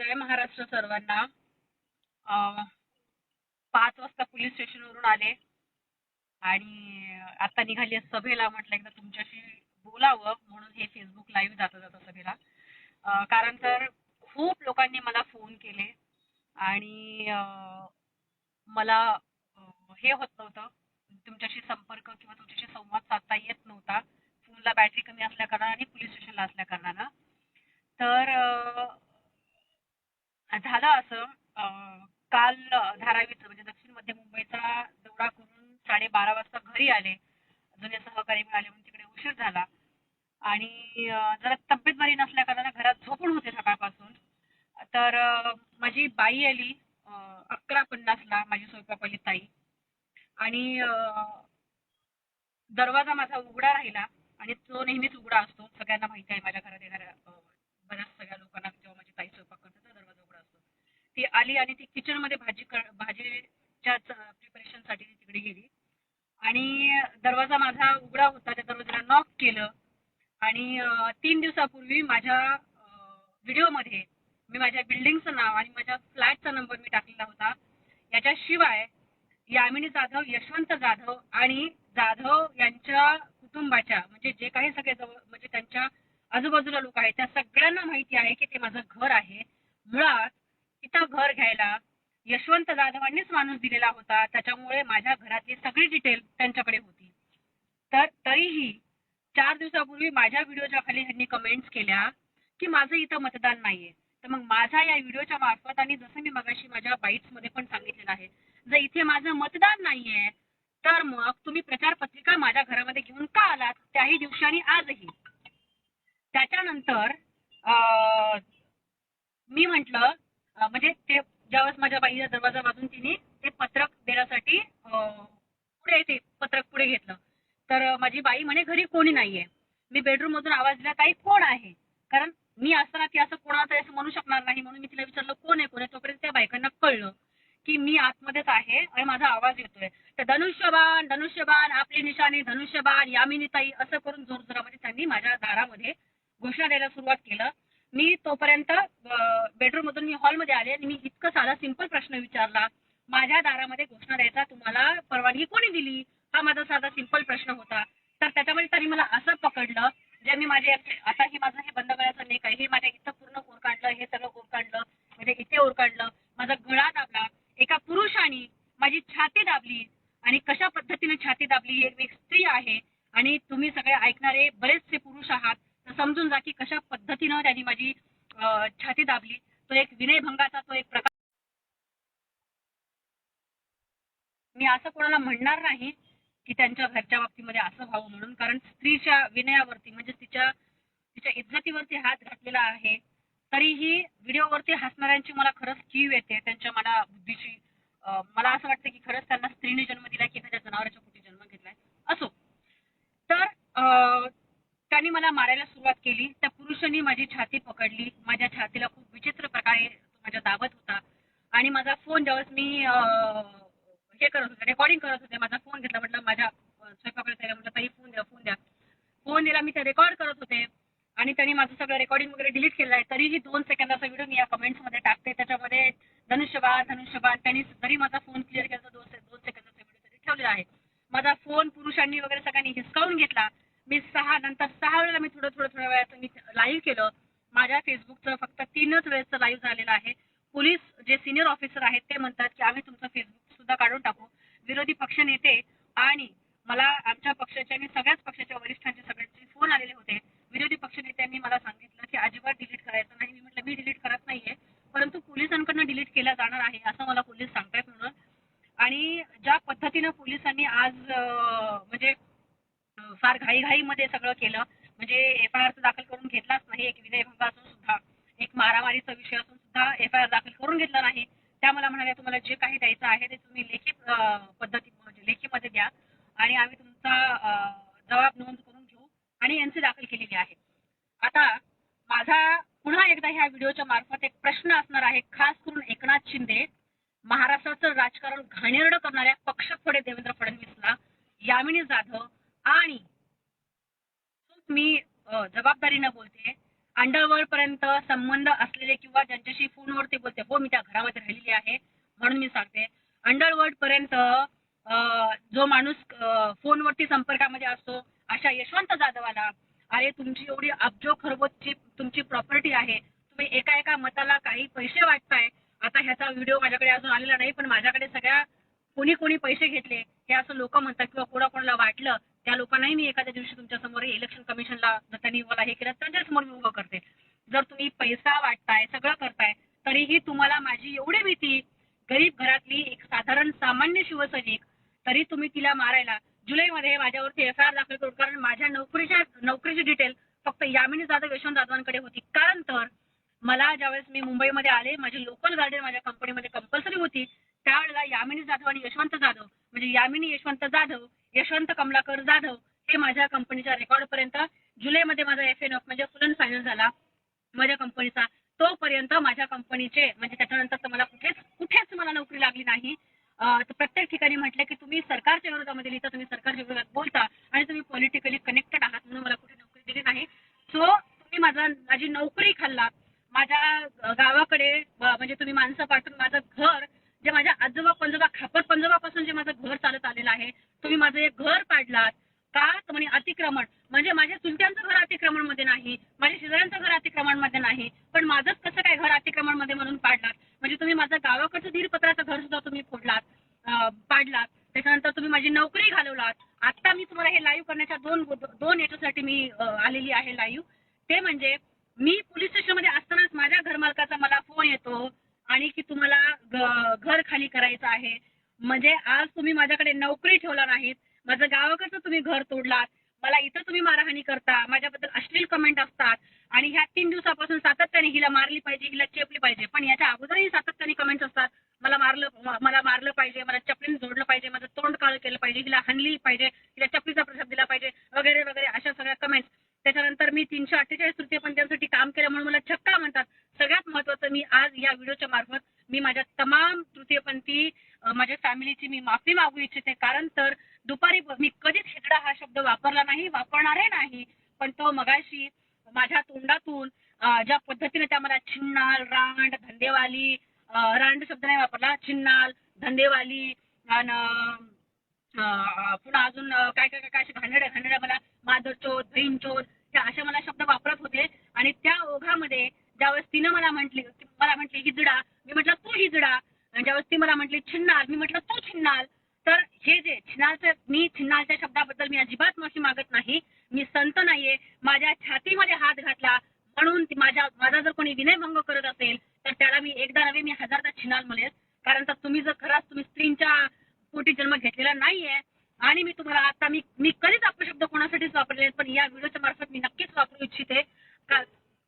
जय महाराष्ट्र सर्वांना. पाच वाजता पोलीस स्टेशनवरून आले. आणि आता निघाली सभेला म्हटलं एकदा तुमच्याशी बोलावं म्हणून हे फेसबुक लाईव्ह जाता जातं सभेला. कारण तर खूप लोकांनी मला फोन केले. आणि मला हे होत नव्हतं. तुमच्याशी संपर्क किंवा तुमच्याशी संवाद साधता येत नव्हता. फोनला बॅटरी कमी असल्या कारण आणि पोलीस स्टेशनला असल्या कारणानं तर अं, झालं असं अं, काल धारावीचं म्हणजे दक्षिण मध्य मुंबईचा दौरा करून साडेबारा वाजता घरी आले जुने सहकारी मिळाले म्हणून तिकडे उशीर झाला आणि अं, जरा तब्येत बरी नसल्या कारणानं घरात झोपून होते सकाळपासून तर अं, माझी बाई आली अं, अकरा पन्नासला माझी स्वयंपाकवाली ताई आणि दरवाजा माझा उघडा राहिला आणि तो नेहमीच उघडा असतो. सगळ्यांना माहिती आहे माझ्या घरात येणाऱ्या बऱ्याच सगळ्या लोकांना जेव्हा माझी ताई स्वयंपाक करते तर दरवाजा उघडा असतो. ती आली आणि ती किचनमध्ये भाजी कर- भाजीच्या प्रिपरेशनसाठी ती तिकडे गेली. आणि दरवाजा माझा उघडा होता. त्या दरवाजाला नॉक केलं. आणि तीन दिवसापूर्वी माझ्या व्हिडिओमध्ये मी माझ्या बिल्डिंगचं नाव आणि माझ्या फ्लॅटचा नंबर मी टाकलेला होता. याच्याशिवाय यामिनी जाधव यशवंत जाधव आणि जाधव यांच्या कुटुंबाच्या म्हणजे जे काही सगळे जवळ म्हणजे त्यांच्या आजूबाजूला लोक आहेत त्या सगळ्यांना माहिती आहे की ते माझं घर आहे. मुळात तिथं घर घ्यायला यशवंत जाधवांनीच माणूस दिलेला होता. त्याच्यामुळे माझ्या घरातली सगळी डिटेल त्यांच्याकडे होती. तर तरीही चार दिवसापूर्वी माझ्या व्हिडिओच्या खाली ह्यांनी कमेंट्स केल्या की माझं इथं मतदान नाहीये. तर मग माझ्या या व्हिडिओच्या मार्फत आणि जसं मी मगाशी माझ्या बाईट्समध्ये पण सांगितलेलं आहे जर इथे माझं मतदान नाहीये तर मग तुम्ही प्रचार पत्रिका माझ्या घरामध्ये घेऊन का आलात? त्याही दिवशी आणि आजही. त्याच्यानंतर अं, मी म्हंटल म्हणजे ते ज्यावेळेस माझ्या बाईला दरवाजा वाजून तिने ते पत्रक देण्यासाठी अं, पुढे ते पत्रक पुढे घेतलं. तर माझी बाई म्हणे घरी कोणी नाहीये. मी बेडरूम मधून आवाज दिला ताई कोण आहे? कारण मी असताना ती असं कोणाला असं म्हणू शकणार नाही म्हणून मी तिला विचारलं कोण आहे? कोण आहे? तोपर्यंत त्या बायकांना कळलं की मी आतमध्येच आहे आणि माझा आवाज येतोय. तर धनुष्यबाण धनुष्यबाण आपली निशाणी धनुष्यबाण यामिनी ताई असं करून जोरजोरामध्ये त्यांनी माझ्या दारामध्ये घोषणा द्यायला सुरुवात केलं. मी तोपर्यंत बेडरूम मधून मी हॉलमध्ये आले आणि मी इतकं साधा सिंपल प्रश्न विचारला. माझ्या दारामध्ये घोषणा द्यायचा तुम्हाला परवानगी कोणी दिली? हा माझा साधा सिंपल प्रश्न होता. तर त्याच्यामध्ये त्यांनी मला असं पकडलं जे मी माझे आता हे माझं हे बंद करायचं नेक आहे हे माझ्या इथं पूर्ण ओर काढलं हे सगळं ओर काढलं म्हणजे इथे ओर काढलं माझा गळा दाबला एका पुरुषाने माझी छाती दाबली आणि कशा पद्धतीने छाती दाबली ही एक स्त्री आहे आणि तुम्ही सगळे ऐकणारे बरेचसे पुरुष आहात तर समजून जा की कशा पद्धतीनं त्यांनी माझी अं, छाती दाबली तो एक विनयभंगाचा तो एक प्रकार मी असं कोणाला म्हणणार नाही की त्यांच्या घरच्या बाबतीमध्ये असं व्हावं म्हणून कारण अभिनयावरती म्हणजे तिच्या तिच्या इज्जतीवरती हात घातलेला आहे तरीही व्हिडिओवरती हसणाऱ्यांची मला खरंच जीव येते त्यांच्या मना बुद्धीची मला असं वाटतं की खरंच त्यांना स्त्रीने जन्म दिला की एखाद्या जनावराच्या पोटी जन्म घेतलाय असो. तर त्यांनी मला मारायला सुरुवात केली त्या पुरुषांनी माझी छाती पकडली माझ्या छातीला खूप विचित्र प्रकारे माझ्या दाबत होता आणि माझा फोन ज्यावेळेस मी हे करत होते रेकॉर्डिंग करत होते माझा फोन घेतला म्हटलं माझ्या स्वयंपाकाला म्हटलं ताई फोन द्या फोन द्या. फोन दिला मी ते रेकॉर्ड करत होते. आणि त्यांनी माझं सगळं रेकॉर्डिंग वगैरे डिलीट केलं आहे. तरीही दोन सेकंदाचा व्हिडिओ मी या कमेंट्समध्ये टाकते. त्याच्यामध्ये धनुष्यबाण धनुष्यबाण त्यांनी जरी माझा फोन क्लिअर केला तर दोन से- दोन सेकंदाचा व्हिडिओ तरी ठेवलेला आहे. माझा फोन पुरुषांनी वगैरे सगळ्यांनी हिसकावून घेतला. मी सहा नंतर सहा वेळेला मी थोडं थोडं थोड्या वेळाचं मी लाईव्ह केलं. माझ्या फेसबुकचं फक्त तीनच वेळेचं लाईव्ह झालेलं आहे. पोलीस जे सिनियर ऑफिसर आहेत ते म्हणतात की आम्ही तुमचं फेसबुक सुद्धा काढून टाकू. विरोधी पक्ष नेते आणि मला आमच्या पक्षाच्या आणि सगळ्याच पक्षाच्या वरिष्ठांचे सगळे हो फोन आलेले होते. विरोधी पक्षनेत्यांनी मला सांगितलं की अजिबात डिलीट करायचं नाही. मी म्हटलं मी डिलीट करत नाहीये. परंतु पोलिसांकडनं डिलीट केला जाणार आहे असं मला पोलीस सांगतायत म्हणून. आणि ज्या पद्धतीनं पोलिसांनी आज म्हणजे फार घाईघाईमध्ये सगळं केलं म्हणजे एफ आय आर दाखल करून घेतलाच नाही एक विनयभंग असून सुद्धा एक मारामारीचा विषय असून सुद्धा एफ आय आर दाखल करून घेतला नाही. त्या मला म्हणाल्या तुम्हाला जे काही द्यायचं आहे ते तुम्ही लेखी पद्धती म्हणजे लेखीमध्ये द्या. आणि आम्ही तुमचा अं, जबाब नोंद करून घेऊ आणि एनसी दाखल केलेले आहेत. आता माझा पुन्हा एकदा ह्या व्हिडिओच्या मार्फत एक प्रश्न असणार आहे. खास करून एकनाथ शिंदे महाराष्ट्राचं राजकारण घाणेरडं करणाऱ्या पक्षफोडे देवेंद्र फडणवीसला यामिनी जाधव आणि मी जबाबदारीनं बोलते. अंडरवर्ल्ड पर्यंत संबंध असलेले किंवा ज्यांच्याशी फोनवर ते बोलते हो मी त्या घरामध्ये राहिलेली आहे म्हणून मी सांगते. अंडरवर्ल्ड पर्यंत जो माणूस फोनवरती संपर्कामध्ये असतो अशा यशवंत जाधवाला अरे तुमची एवढी अब्जो खरबोजची तुमची प्रॉपर्टी आहे. तुम्ही एका एका मताला काही पैसे वाटताय. आता ह्याचा व्हिडिओ माझ्याकडे अजून आलेला नाही पण माझ्याकडे सगळ्या कोणी कोणी पैसे घेतले. हे असं लोक म्हणतात किंवा कोणा कोणाला वाटलं त्या लोकांनाही मी एखाद्या दिवशी तुमच्यासमोर इलेक्शन कमिशनला जर त्यांनी मला हे केलं त्यांच्यासमोर मी उभं करते. जर तुम्ही पैसा वाटताय सगळं करताय तरीही तुम्हाला माझी एवढी भीती. गरीब घरातली एक साधारण सामान्य शिवसैनिक तरी तुम्ही तिला मारायला जुलैमध्ये माझ्यावरती एफ आय आर दाखल करून कारण माझ्या नोकरीच्या नोकरीची डिटेल फक्त यामिनी जाधव यशवंत जाधवांकडे होती. कारण तर मला ज्यावेळेस मी मुंबईमध्ये आले माझी लोकल गार्डन माझ्या कंपनीमध्ये कंपल्सरी होती त्यावेळेला यामिनी जाधव आणि यशवंत जाधव म्हणजे यामिनी यशवंत जाधव यशवंत कमलाकर जाधव हे माझ्या कंपनीच्या रेकॉर्ड पर्यंत जुलैमध्ये माझा एफ एन एफ म्हणजे फुल अँड फायनल झाला माझ्या कंपनीचा तोपर्यंत माझ्या कंपनीचे म्हणजे त्याच्यानंतर मला कुठेच कुठेच मला नोकरी लागली नाही. प्रत्येक ठिकाणी म्हटलं की तुम्ही सरकारच्या विरोधामध्ये लिहिता तुम्ही सरकारच्या विरोधात बोलता आणि तुम्ही पॉलिटिकली कनेक्टेड आहात म्हणून मला कुठे नोकरी दिली नाही. सो तुम्ही माझा माझी नोकरी खाल्लात माझ्या गावाकडे म्हणजे तुम्ही माणसं पाठवून माझं घर जे माझ्या आजोबा पंजोबा खापर पंजोबापासून जे माझं घर चालत आलेलं आहे तुम्ही माझं एक घर पाडलात का? तर म्हणजे अतिक्रमण. म्हणजे माझ्या चुलत्यांचं घर अतिक्रमणमध्ये नाही माझ्या शेजाऱ्यांचं घर अतिक्रमणमध्ये नाही पण माझंच कसं काय घर अतिक्रमणमध्ये म्हणून पाडलात? म्हणजे तुम्ही माझं गावाकडचं धीरपत्राचं घर सुद्धा तुम्ही फोडलात. पाडलात त्याच्यानंतर तुम्ही माझी नोकरी घालवलात. आता मी तुम्हाला हे लाईव्ह करण्याच्या दोन दोन याच्यासाठी मी आलेली आहे लाईव्ह ते म्हणजे मी पोलीस स्टेशनमध्ये असतानाच माझ्या घरमालकाचा मला फोन येतो आणि की तुम्हाला घर खाली करायचं आहे. म्हणजे आज तुम्ही माझ्याकडे नोकरी ठेवला नाहीत. माझं गावाकडचं तुम्ही घर तोडलात. मला इथं तुम्ही मारहाणी करता. माझ्याबद्दल अश्लील कमेंट असतात. आणि ह्या तीन दिवसापासून सातत्याने हिला मारली पाहिजे हिला चेपली पाहिजे. पण याच्या अगोदरही सातत्याने कमेंट्स असतात. मला मारलं मला मारलं पाहिजे मला चपलीने जोडलं पाहिजे माझं तोंड काळ केलं पाहिजे हिला हाणली पाहिजे हिला चपलीचा प्रसाद दिला पाहिजे वगैरे वगैरे अशा सगळ्या कमेंट्स त्याच्यानंतर मी तीनशे अठ्ठेचाळीस तृतीयपंथीयांसाठी काम केलं म्हणून मला छक्का म्हणतात. सगळ्यात महत्वाचं मी आज या व्हिडिओच्या मार्फत मी माझ्या तमाम तृतीयपंथी माझ्या फॅमिलीची मी माफी मागू इच्छिते. कारण तर दुपारी मी कधीच हिजडा हा शब्द वापरला नाही वापरणारही नाही. पण तो मगाशी माझ्या तोंडातून ज्या पद्धतीने त्या मला छिन्नाल रांड धंदेवाली रांड शब्द नाही वापरला. छिन्नाल धंदेवाली आणि पुन्हा अजून काय काय काय काय असे घाणेरड्या घाणेरड्या मला माधरचोद बहीणचोद त्या अशा मला शब्द वापरत होते. आणि त्या ओघामध्ये ज्यावेळेस तिनं मला म्हटली मला म्हटली हिजडा मी म्हटलं तू हिजडा आणि ज्यावेळेस ती मला म्हटली छिन्नाल. मी म्हटलं तू छिन्नाल. तर हे जे छिन्नालचं मी छिन्नालच्या शब्दाबद्दल मी अजिबात माफी मागत नाही. मी संत नाहीये. माझ्या छातीमध्ये हात घातला म्हणून ती माझ्या माझा जर कोणी विनयभंग करत असेल तर त्याला मी एकदा नव्हे मी हजारदा छिनाल म्हणेल कारण तर तुम्ही जर खरंच तुम्ही स्त्रींच्या पोटी जन्म घेतलेला नाहीये आणि मी तुम्हाला आता मी मी कधीच अपशब्द कोणासाठीच वापरले पण या व्हिडिओच्या मार्फत मी नक्कीच वापरू इच्छिते.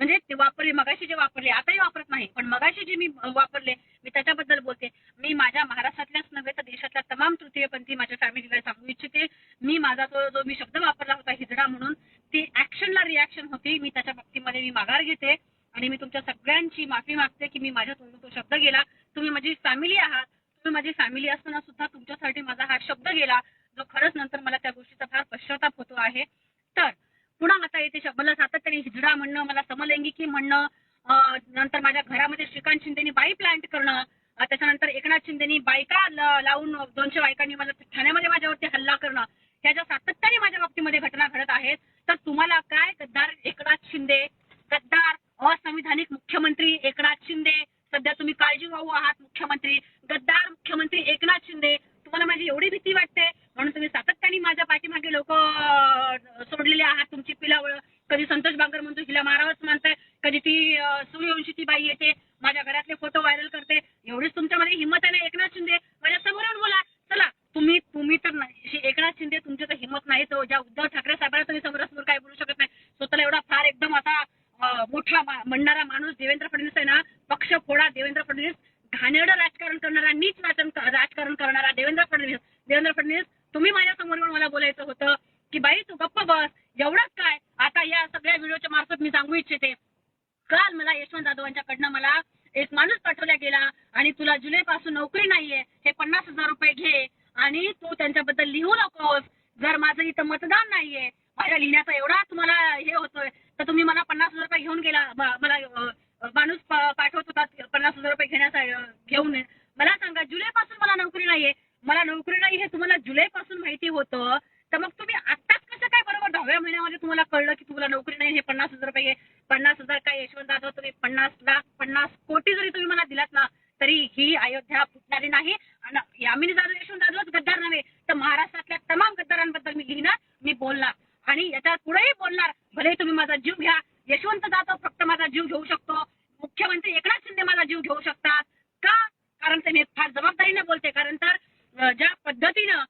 म्हणजे ते वापरले मगाशी जे वापरले आताही वापरत नाही पण मगाशी जे मी वापरले मी त्याच्याबद्दल बोलते. मी माझ्या महाराष्ट्रातल्याच नव्हे तर देशातल्या तमाम तृतीयपंथी माझ्या फॅमिलीला सांगू इच्छिते. मी माझा तो जो मी शब्द वापरला होता हिजडा म्हणून ती ऍक्शनला रिॲक्शन होती. मी त्याच्या बाबतीमध्ये मी माघार घेते. आणि मी तुमच्या सगळ्यांची माफी मागते की मी माझ्या तोंडून तो शब्द गेला. तुम्ही माझी फॅमिली आहात. तुम्ही माझी फॅमिली असताना सुद्धा तुमच्यासाठी माझा हा शब्द गेला जो खरंच नंतर मला त्या गोष्टीचा फार पश्चाताप होतो आहे. तर पुन्हा आता येते शब्द. मला सातत्याने हिजडा म्हणणं मला समलैंगिकी म्हणणं नंतर माझ्या घरामध्ये श्रीकांत शिंदेनी बाई प्लांट करणं त्याच्यानंतर एकनाथ शिंदेनी बायका लावून दोनशे बायकांनी मला ठाण्यामध्ये माझ्यावरती हल्ला करणं. ह्या ज्या सातत्याने माझ्या बाबतीमध्ये घटना घडत आहेत तर तुम्हाला काय गद्दार एकनाथ शिंदे गद्दार असंविधानिक मुख्यमंत्री एकनाथ शिंदे सध्या तुम्ही काळजी वाहू आहात मुख्यमंत्री गद्दार मुख्यमंत्री एकनाथ शिंदे. तुम्हाला माझी एवढी भीती वाटते म्हणून तुम्ही सातत्याने माझ्या पाठीमागे लोक सोडलेले आहात. तुमची पिलावळ कधी संतोष बांगर म्हणतो हिला मारावंच मानताय. कधी ती सूर्यवंशी ती बाई येते माझ्या घरातले फोटो व्हायरल करते. एवढीच तुमच्यामध्ये हिंमत आहे ना एकनाथ शिंदे? माझ्यासमोर येऊन बोला. चला तुम्ही तुम्ही तर नाही. एकनाथ शिंदे तुमची तर हिंमत नाही. तो ज्या उद्धव ठाकरे साहेबांना तुम्ही समोरासमोर काय बोलू शकत नाही स्वतःला एवढा फार एकदम असा अं, मोठा म्हणणारा माणूस देवेंद्र फडणवीस आहे ना पक्ष फोडा देवेंद्र फडणवीस. घाणेरडं राजकारण करणारा नीच वाचन राजकारण करणारा देवेंद्र फडणवीस. देवेंद्र फडणवीस तुम्ही माझ्यासमोर येऊन मला बोलायचं होतं की बाई तू गप्प बस. एवढंच काय? आता या सगळ्या व्हिडिओच्या मार्फत मी सांगू इच्छिते. काल मला यशवंत जाधवांच्याकडनं मला एक माणूस पाठवला गेला आणि तुला जुलै पासून नोकरी नाहीये हे पन्नास हजार रुपये घे आणि तू त्यांच्याबद्दल लिहू नकोस. जर माझं इथं मतदान नाहीये माझ्या लिहिण्याचा एवढा तुम्हाला हे होतोय. तर तुम्ही मला पन्नास हजार रुपये घेऊन गेला मला माणूस पाठवत होता पन्नास हजार रुपये घेण्याचा घेऊन. मला सांगा जुलै पासून मला नोकरी नाहीये. मला नोकरी नाही हे तुम्हाला जुलै पासून माहिती होतं. तर मग तुम्ही आत्ताच कसं काय बरोबर दहाव्या महिन्यामध्ये तुम्हाला कळलं की तुम्हाला नोकरी नाही हे पन्नास हजार रुपये पन्नास हजार काय यशवंत जाधव तुम्ही पन्नास लाख पन्नास कोटी जरी तुम्ही मला दिलात ना तरी ही अयोध्या फुटणारी नाही. आणि यामिनी जाधव यशवंत जाधवच गद्दार नव्हे तर महाराष्ट्रातल्या तमाम गद्दारांबद्दल मी लिहिणार मी बोलणार. आणि याच्या पुढेही बोलणार भले तुम्ही माझा जीव घ्या. यशवंत जाधव फक्त माझा जीव घेऊ शकतो. मुख्यमंत्री एकनाथ शिंदे माझा जीव घेऊ शकतात. का? कारण ते मी फार जबाबदारीने बोलते. कारण तर ज्या पद्धतीनं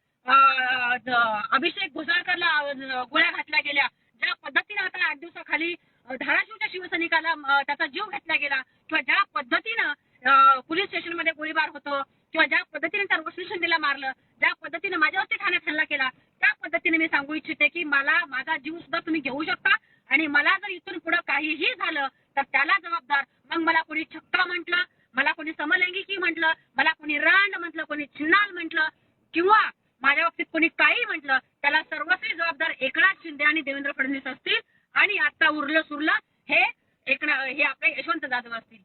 अभिषेक घोसाळकरला गोळ्या घातल्या गेल्या ज्या पद्धतीनं आता आठ दिवसाखाली धाराशिवच्या शिवसैनिकाला त्याचा जीव घेतला गेला किंवा ज्या पद्धतीनं अं, पोलीस स्टेशनमध्ये गोळीबार होतो किंवा ज्या पद्धतीने त्या रोशनी शिंदेला मारलं ज्या पद्धतीने माझ्यावरती ठाण्यात हल्ला केला त्या पद्धतीने मी सांगू इच्छिते की मला माझा जीव सुद्धा तुम्ही घेऊ शकता आणि मला जर इथून पुढे काहीही झालं तर त्याला जबाबदार मग मला कोणी छक्का म्हटलं मला कोणी समलैंगिकी म्हटलं मला कोणी रांड म्हटलं म्हटलं किंवा माझ्या बाबतीत कोणी काही म्हटलं त्याला सर्वस्वी जबाबदार एकनाथ शिंदे आणि देवेंद्र फडणवीस असतील आणि आता उरलं सुरलं हे एकना हे आपले यशवंत जाधव असतील.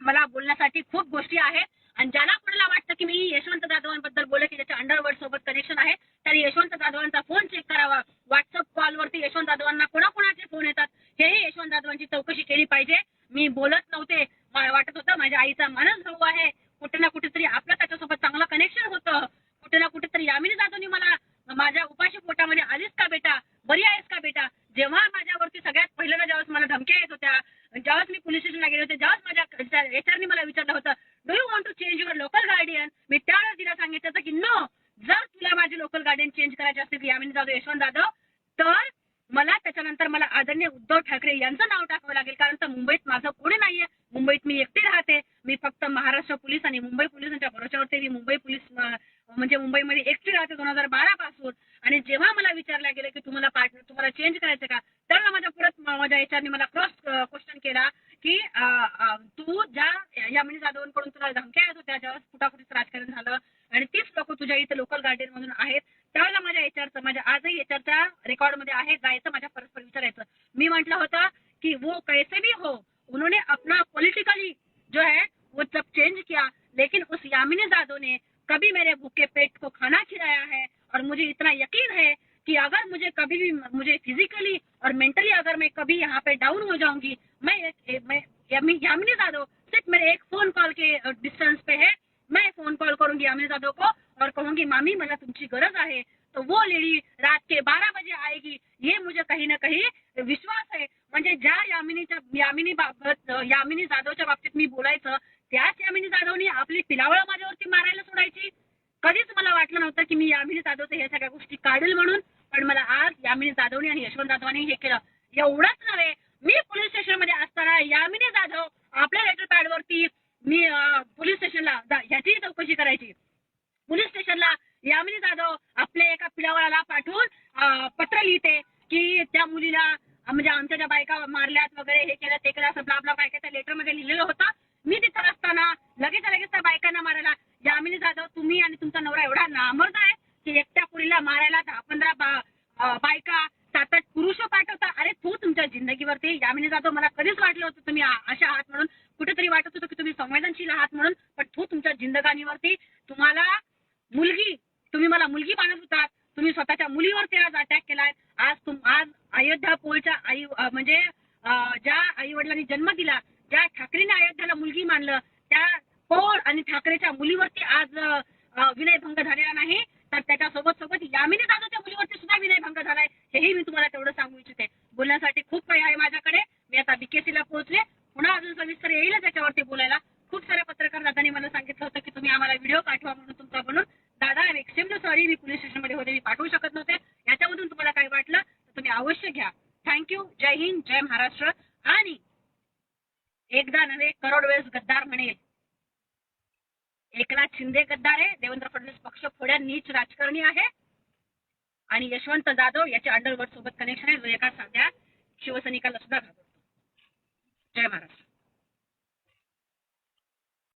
मला बोलण्यासाठी खूप गोष्टी आहेत आणि ज्याला कोणाला वाटतं की मी यशवंत जाधवांबद्दल बोलले की त्याच्या अंडरवर्ल्ड सोबत कनेक्शन आहे त्याने यशवंत जाधवांचा फोन चेक करावा. व्हॉट्सअप कॉलवरती यशवंत जाधवांना कोणाकोणाचे फोन येतात हेही यशवंत जाधवांची चौकशी केली पाहिजे. मी बोलत नव्हते वाटत होतं माझ्या आईचा मानस भाऊ आहे. कुठे ना कुठेतरी आपलं त्याच्यासोबत चांगलं कनेक्शन होतं कुठे ना कुठेतरी यामिनी जाधवनी मला माझ्या उपाशी पोटामध्ये आलीस का बेटा बरी आहेस का बेटा जेव्हा माझ्यावरती सगळ्यात पहिल्यांदा ज्यावेळेस मला धमक्या येत होत्या ज्यावेळेस मी पोलीस स्टेशनला गेले होते ज्यावेळेस माझ्या एचआरनी मला विचारलं होतं do you want to change your local guardian मी त्यावेळेस तिला सांगितलं होतं की नो जर तुला माझे लोकल गार्डियन चेंज करायचे असतील यामिनी जाधव यशवंत जाधव तर मला त्याच्यानंतर मला आदरणीय उद्धव ठाकरे यांचं नाव टाकावं लागेल कारण तर मुंबईत माझं कोणी नाहीये मुंबईत मी एकटी राहते. मी फक्त महाराष्ट्र पोलीस आणि मुंबई पोलिसांच्या भरोश्यावरती मी मुंबई पोलीस म्हणजे मुंबईमध्ये एकटी राहते दोन हजार बारा पासून. आणि जेव्हा मला विचारलं गेलं की तुम्हाला पार्टनर तुम्हाला चेंज करायचं का? त्यावेळेला माझ्या परत माझ्या याच्याने मला क्रॉस क्वेश्चन केला की तू ज्या यामिनी म्हणजे जाधवांकडून तुला धमक्या येत होत्या ज्यावेळेस फुटाफुटीचं राजकारण झालं आणि तीच लोक तुझ्या इथे लोकल गार्डियन मधून आहेत त्यावेळेला माझ्या एचआरचं माझ्या आजही एचआरच्या रेकॉर्डमध्ये आहे जायचं माझ्या परस्पर विचारायचं मी म्हटलं होतं की वो कैसे भी हो उन्होंने अपना पॉलिटिकली जो है, वो सब चेंज किया। लेकिन उस यामिनी जादव ने कभी मेरे भूखे पेट को खाना खिलाया है और मुझे इतना यकीन है कि अगर मुझे कभी भी, मुझे फिजिकली और मेंटली अगर मैं कभी यहाँ पे डाउन हो जाऊँगी, मैं एक- मैं यामिनी जादव सिर्फ़ मेरे एक फ़ोन कॉल के डिस्टेंस पे है, मैं फ़ोन कॉल करूँगी यामिनी जादव को और कहूँगी, मामी, मला तुमची गरज आहे. तो वो लेडी रात के बारह बजे आएगी। ये मुझे कहीं ना कहीं विश्वास आहे म्हणजे ज्या यामिनीच्या यामिनी बाबत यामिनी जाधवच्या बाबतीत मी बोलायचं त्याच यामिनी जाधवनी आपली पिलावळ माझ्यावरती मारायला सोडायची. कधीच मला वाटलं नव्हतं की मी यामिनी जाधवचं या सगळ्या गोष्टी काढेल म्हणून पण मला आज यामिनी जाधवनी आणि यशवंत जाधवाने हे केलं. एवढंच नव्हे मी पोलीस स्टेशनमध्ये असताना यामिनी जाधव आपल्या लेटर पॅडवरती मी पोलीस स्टेशनला जा- ह्याचीही चौकशी करायची. पोलीस स्टेशनला यामिनी जाधव आपल्या एका पिलावळाला पाठवून पत्र लिहिते की त्या मुलीला म्हणजे आमच्या ज्या बायका मारल्यात वगैरे हे केलं ते केलं असं ब्ला ब्ला काय त्या लेटरमध्ये लिहिलेलं होतं. मी तिथं असताना लगेच लगेच त्या बायकांना मारायला यामिनी जाधव तुम्ही आणि तुमचा नवरा एवढा नामर्द आहे की एकट्या पुरीला मारायला दहा पंधरा बा- बायका सात आठ पुरुष पाठवता. अरे तू तुमच्या जिंदगीवरती यामिनी जाधव मला कधीच वाटलं होतं तुम्ही अशा आहात म्हणून. कुठेतरी वाटत होतं की तुम्ही संवेदनशील आहात म्हणून. पण तू तुमच्या जिंदगानीवरती तुम्हाला मुलगी तुम्ही मला मुलगी मानत होतात. तुम्ही स्वतःच्या मुलीवरती आज अटॅक केलाय. आज तुम आज अयोध्या पोलच्या आई म्हणजे ज्या आई वडिलांनी जन्म दिला ज्या ठाकरेने अयोध्याला मुलगी मानलं त्या पोळ आणि ठाकरेच्या मुलीवरती आज अं, अं, विनयभंग झालेला नाही तर त्याच्यासोबत सोबत यामिनी दादाच्या मुलीवरती सुद्धा विनयभंग झालाय हेही मी तुम्हाला तेवढं सांगू इच्छिते बोलण्यासाठी खूप काही आहे माझ्याकडे मी आता BKC ला पोहोचले पुन्हा अजून सविस्तर येईलच याच्यावरती बोलायला खूप साऱ्या पत्रकार दादांनी मला सांगितलं होतं की तुम्ही आम्हाला व्हिडिओ पाठवा म्हणून तुमचा बनून दादा आय एक्स्ट्रीमली सॉरी मी पोलीस स्टेशनमध्ये होते मी पाठवू शकत नव्हते. याच्यामधून तुम्हाला काय वाटलं? तर तुम्ही अवश्य घ्या. थँक्यू जय हिंद जय महाराष्ट्र. आणि एकदा नव्हे करोड वेळेस गद्दार म्हणेल. एकनाथ शिंदे गद्दार आहे. देवेंद्र फडणवीस पक्ष फोड्या नीच राजकारणी आहे. आणि यशवंत जाधव याच्या अंडरवर्ड सोबत कनेक्शन आहे. जो एका साध्या शिवसैनिकाला सुद्धा घाबरतो. जय महाराष्ट्र.